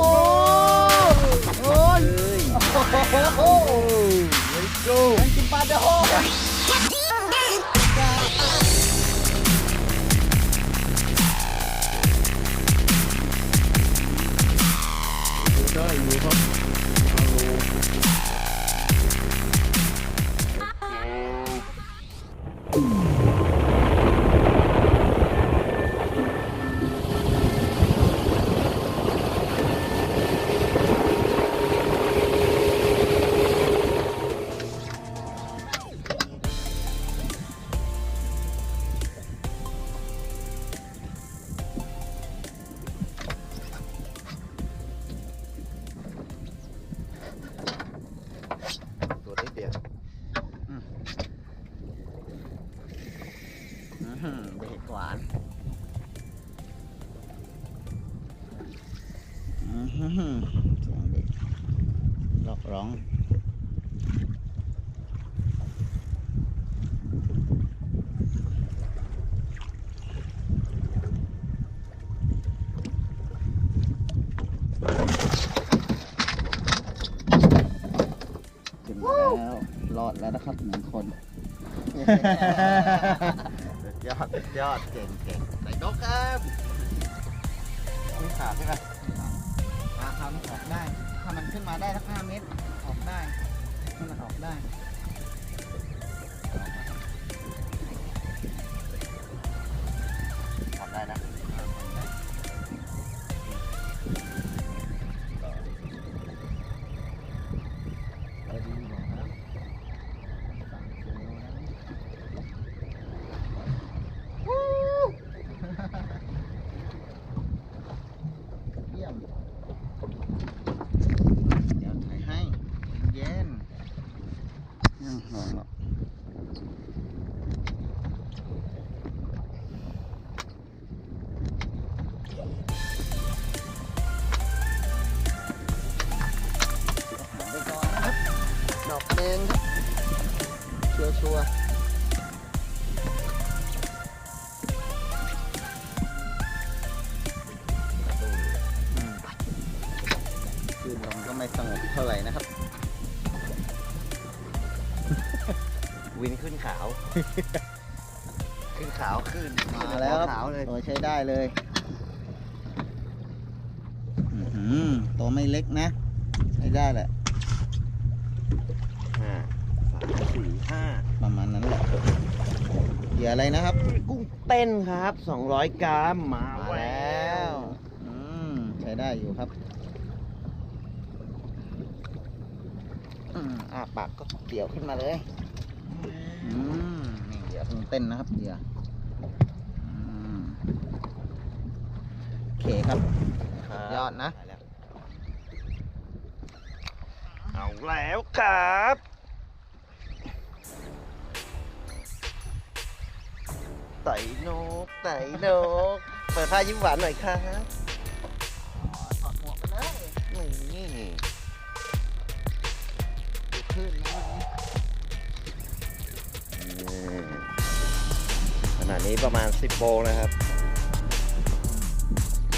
วยครับผมโอ้ยโอ้โห let's go กินปลาเแล้วรอดแล้วนะครับหนึ่งคนสุดยอดสุดยอดเก่งเก่งใส่นกครับไม่ขาดใช่ไหมปลาคราวนี้ออกได้ ถ้ามันขึ้นมาได้สักห้าเมตรออกได้ถ้ามันออกได้ ดอกแดงครับชัวร์ชัวร์อืมคลื่นลมก็ไม่สงบเท่าไหร่นะครับ วินขึ้นขาว ขึ้นขาวขึ้นมาแล้วครับขาวเลยตัวใช้ได้เลยอื้อหือตัวไม่เล็กนะ ใช้ได้แหละ ห้าสามสี่ห้า ประมาณนั้นแหละเหยื่ออะไรนะครับ กุ้งเต้นครับ200กรัมมามาแล้แล้ววอืมใช้ได้อยู่ครับอืมอ่าปากก็เกี่ยวขึ้นมาเลยอืมนี่เหยื่อเพิ่งเต้นนะครับเหยื่ออืมโอเคครับยอดนะ เอาแล้วครับ ไต่นกไต่นก เปิดผ้ายิ้มหวานหน่อยครับถอดหมวกไปเลยนี่ดูคลื่นนะขนาดนี้ประมาณ 10โมงนะครับ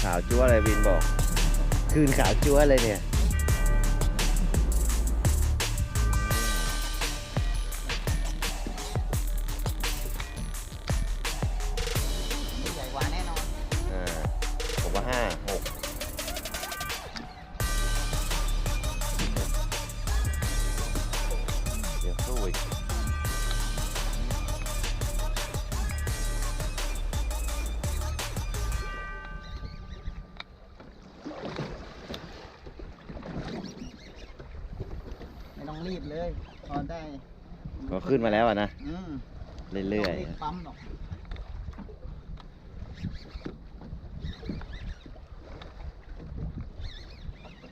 ขาวจั๊วเลยวินบอก คืนขาวจั๊วเลยเนี่ย พอได้ก็ขึ้นมาแล้วอะนะ อืมเรื่อยไม่ต้งรีบปั๊มหรอก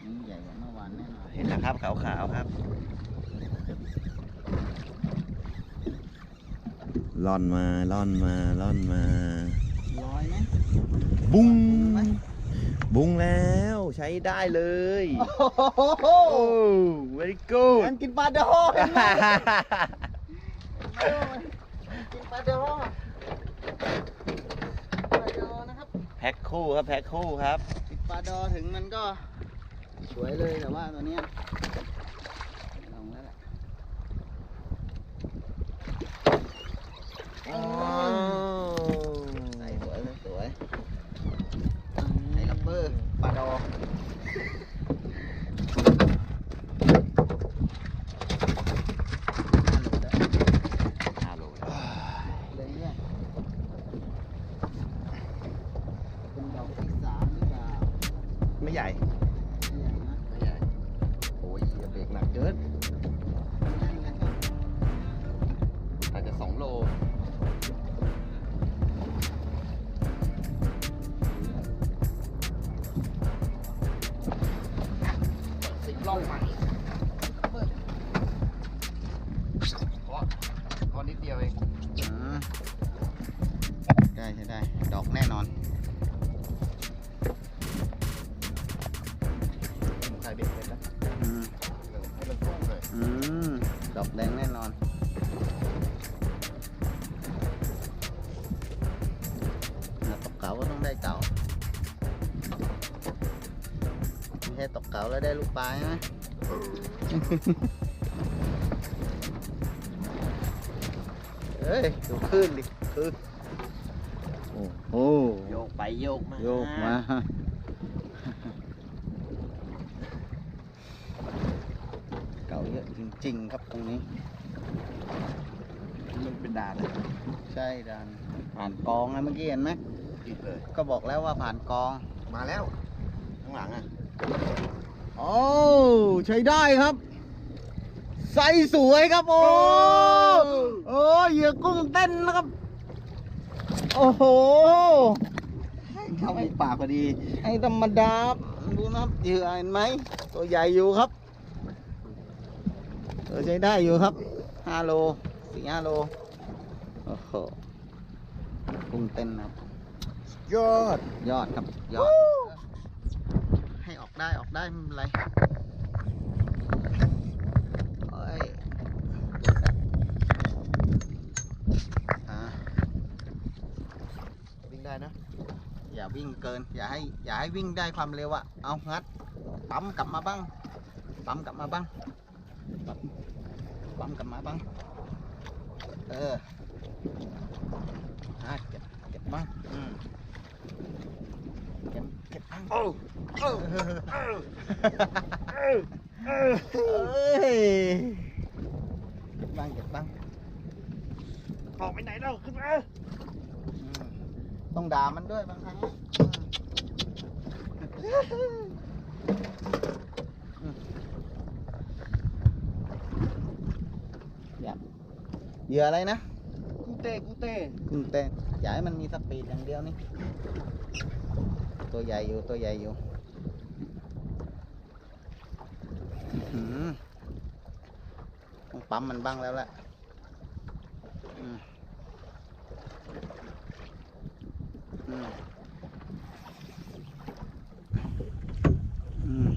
นี้ใหญ่กว่าเมื่อวานแน่นอนเห็นแล้วครับขาวๆครับ ล่อนมาล่อนมาล่อนมาลอยไหมบุ้ง ไหม บุ้งแล้วใช้ได้เลยโอ้โหโอ้ very good มันกินปลาโดเห็นไหมกินปลาโดปลาโดนะครับแพ็คคู่ครับแพ็คคู่ครับติดปลาดอถึงมันก็สวยเลยแต่ว่าตัวเนี้ยลงแล้วแหละอ๋อ เพราะนิดเดียวเองอได้ใช่ได้ ดอกแน่นอนใส่เบ็ดเสร็จแล้วอืมให้มันพุ่งเลย อืมดอกแดงแน่นอน ตกเก๋าก็ต้องได้เก๋าไม่ใช่ตกเก๋าแล้วได้ลูกปลาใช่ไหม เฮ้ยดูคลื่นดิคลื่นโอ้โหโยกไปโยกมาโยกมาเก่าเยอะจริงๆครับตรงนี้ มันเป็นด่านเลยใช่ดันผ่านกองนะเมื่อกี้เห็นไหมติดเลยก็บอกแล้วว่าผ่านกองมาแล้ว ข้างหลังอะโอ้ใช้ได้ครับไซส์สวยครับโอ้โอ้เหยื่อ กุ้งเต้นนะครับ โอ้โห เข้าในปากพอดี ไอ้ธรรมดาดูนะครับเหยื่อเห็นไหม ตัวใหญ่อยู่ครับตัวใช้ได้อยู่ครับห้าโลสี่ห้าโล โอ้โห กุ้งเต้นนะครับยอด ยอดครับ ยอด ให้ออกได้ออกได้ไม่เป็นไรโอ้ยอ่า วิ่งได้นะ อย่าวิ่งเกิน อย่าให้อย่าให้วิ่งได้ความเร็วอะเอางัดปั๊มกลับมาบ้างปั๊มกลับมาบ้างปั๊มปั๊มกลับมาบ้างเอออะเก็บเก็บบ้างอืมเก็บเก็บบ้างโอ้เออเอ้ยเก็บบ้างเก็บบ้างออกไปไหนเราขึ้นมา ต้องด่ามันด้วยบางครั้งอะอืมอย่าเหยื่ออะไรนะกูเต้กูเต้กุ้งเต้นอย่าให้มันมีสปีดอย่างเดียวนี่ ตัวใหญ่อยู่ตัวใหญ่อยู่อื้อหือต้องปั๊มมันบ้างแล้วแหละอืมอืมอืม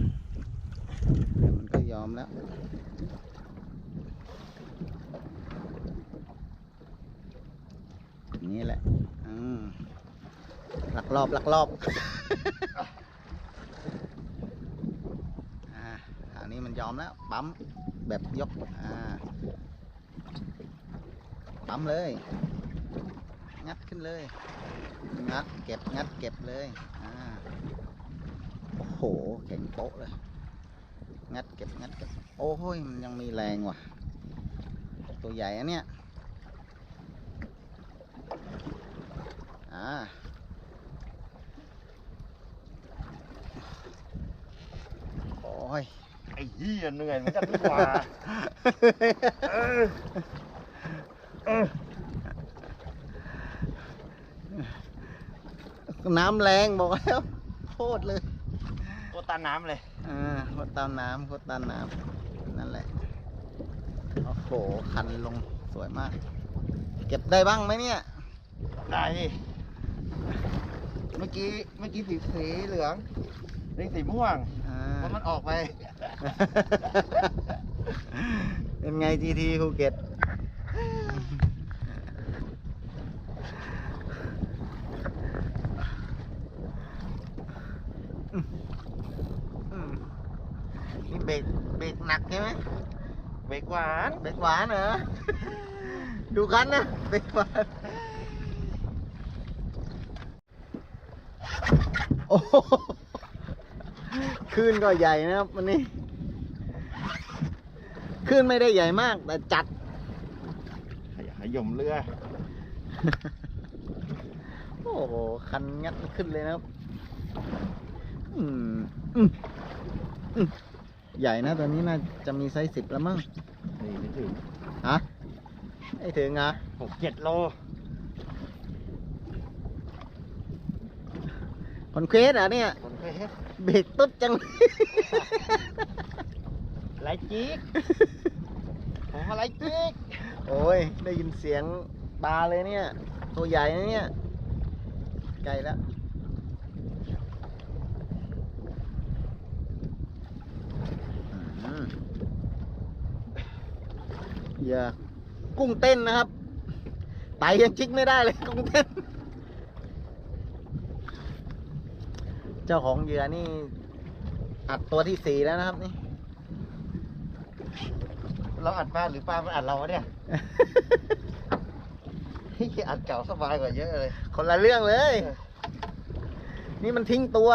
เดี๋ยวมันก็ยอม แล้ว นี่แหละอืมลักรอบลักรอบอ่าอันนี้มันยอมแล้ว ปั๊มแบบยก อ่า ปั๊มเลย งัดขึ้นเลย งัดเก็บงัดเก็บเลย อ่า โอ้โหแข็งโป๊ะเลย งัดเก็บงัดเก็บโอ้โหยมันยังมีแรงว่ะ ตัวใหญ่อะเนี่ยอ่าโอ้ยไอ้เหี้ยเหนื่อยเหมือนกันดีกว่าเออเออน้ำแรงบอกแล้วโคตรเลยกดตรตามน้ำเลย อ่าโคตรตามน้ำโคตรตามน้ำนั่นแหละ โอ้โห คันลงสวยมาก เก็บได้บ้างไหมเนี่ย ได้ เมื่อกี้เมื่อกี้สีสีเหลืองนี่สีม่วงอ่าเพราะมันออกไป เป็นไงทีทีภูเก็ต อืมนี่ เบรกเบรกหนักใช่ไหมเบรกหวานเบรกหวานเหรอ ดูคันนะเบรกหวานโอ้โหคลื่นก็ใหญ่นะครับวันนี้คลื่นไม่ได้ใหญ่มาก แต่จัดขยายมเรือ โอ้โห คันงัดขึ้นเลยนะครับ อืม อืม อืม ใหญ่นะตัวนี้น่าจะมีไซส์สิบแล้วมั้งนี่ไม่ถึงฮะไอ้ถึงอะหกเจ็ดโลคอนเควสเหรอะเนี่ยคนเคยเบรกตุ๊ดจังเลยไรจิกผมอะไรจิกโอ้ย ได้ยินเสียงปลาเลยเนี่ย ตัวใหญ่นะเนี่ย ไกลแล้วอืม อย่ากุ้งเต้นนะครับไตยังจิกไม่ได้เลยกุ้งเต้น เจ้าของเหยื่อนี่ อัดตัวที่สี่แล้วนะครับนี่ เราอัดปลาหรือปลามันอัดเราวะเนี่ยที่อัดเก่าสบายกว่าเยอะเลย คนละเรื่องเลย นี่มันทิ้งตัว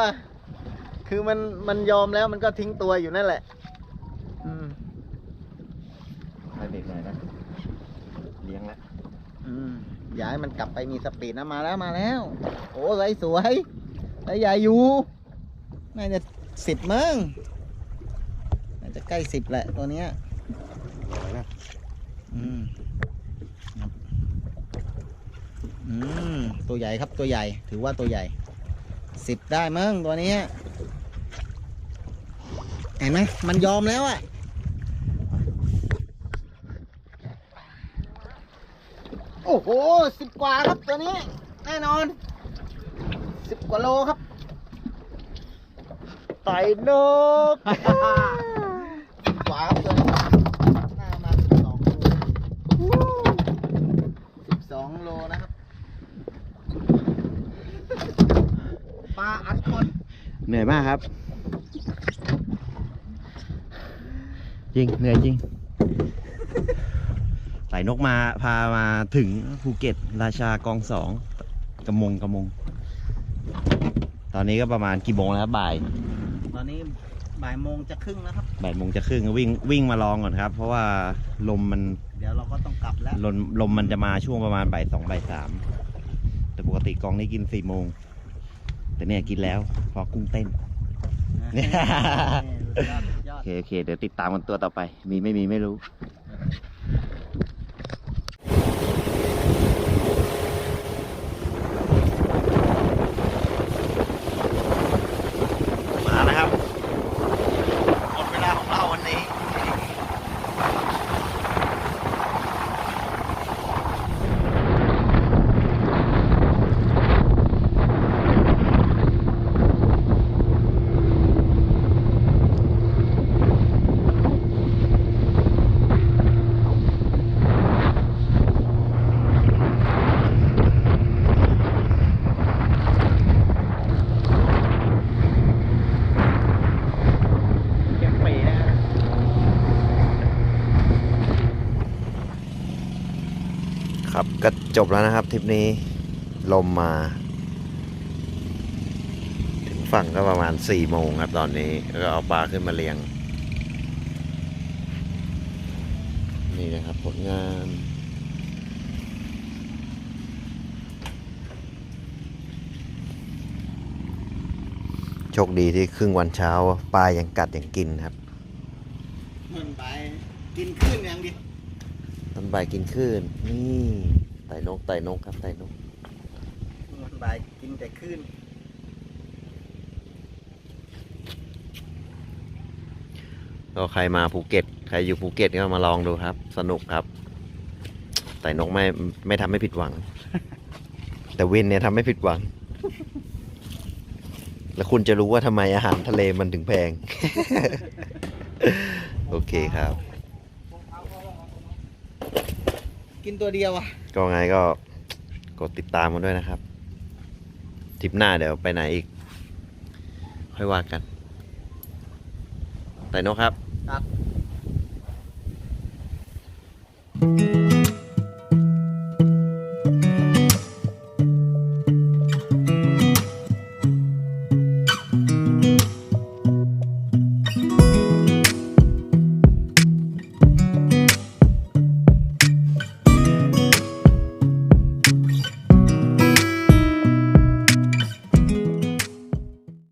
คือมันมันยอมแล้วมันก็ทิ้งตัวอยู่นั่นแหละ อืม ให้เบรกหน่อยนะ เลี้ยงแล้ว อืม อย่าให้มันกลับไปมีสปีดนะมาแล้วมาแล้ว โอ้ไรสวยไรใหญ่อยู่น่าจะสิบมั้งน่าจะใกล้สิบแหละตัวเนี้ยอืมครับอืมตัวใหญ่ครับตัวใหญ่ถือว่าตัวใหญ่สิบได้มั้งตัวเนี้ยเห็นไหมมันยอมแล้วอะ โอ้โหสิบกว่าครับตัวนี้ แน่นอนสิบกว่าโลครับไต่นกสิบกว่าครับตัวนี้น่ามาสิบสองโลสิบสองโลนะครับปลาอัดคนเหนื่อยมากครับ จริง เหนื่อยจริง ไต่นกมาพามาถึงภูเก็ต ราชากองสองกระมงกระมง ตอนนี้ก็ประมาณกี่โมงแล้วครับบ่าย ตอนนี้บ่ายโมงจะครึ่งแล้วครับบ่ายโมงจะครึ่งวิ่งวิ่งมาลองก่อนครับ เพราะว่าลมมันเดี๋ยวเราก็ต้องกลับแล้วลมลมมันจะมาช่วงประมาณบ่ายสองบ่ายสามแต่ปกติกองนี้กินสี่โมง แต่เนี่ยกินแล้วเพราะกุ้งเต้นนี่สุดยอดสุดยอโอดเคโอเค เดี๋ยวติดตามกันตัวต่อไป มีไม่มีไม่รู้ มาแล้วครับ หมดเวลาของเราวันนี้ เก็บปีนะ ครับก็ จบแล้วนะครับทริปนี้ลมมา ถึงฝั่งก็ประมาณสี่โมงครับตอนนี้แล้วก็เอาปลาขึ้นมาเลี้ยง นี่นะครับผลงานโชคดีที่ครึ่งวันเช้าปลายังกัดยังกินครับมันไปกินขึ้นอย่างเดีตอนบ่ายกินคลื่นนี่ ไต่นกไต่นกครับไต่นกมันไปกินแต่ขึ้นก็ใครมาภูเก็ต ใครอยู่ภูเก็ตก็มาลองดูครับ สนุกครับแต่นกไม่ไม่ทำให้ผิดหวัง แต่วินเนี่ยทำให้ผิดหวัง แล้วคุณจะรู้ว่าทำไมอาหารทะเลมันถึงแพง โอเคครับ กินตัวเดียวอะ ก็ไงก็กดติดตามกันด้วยนะครับทริปหน้าเดี๋ยวไปไหนอีก ค่อยว่ากัน แต่นกครับ ครับ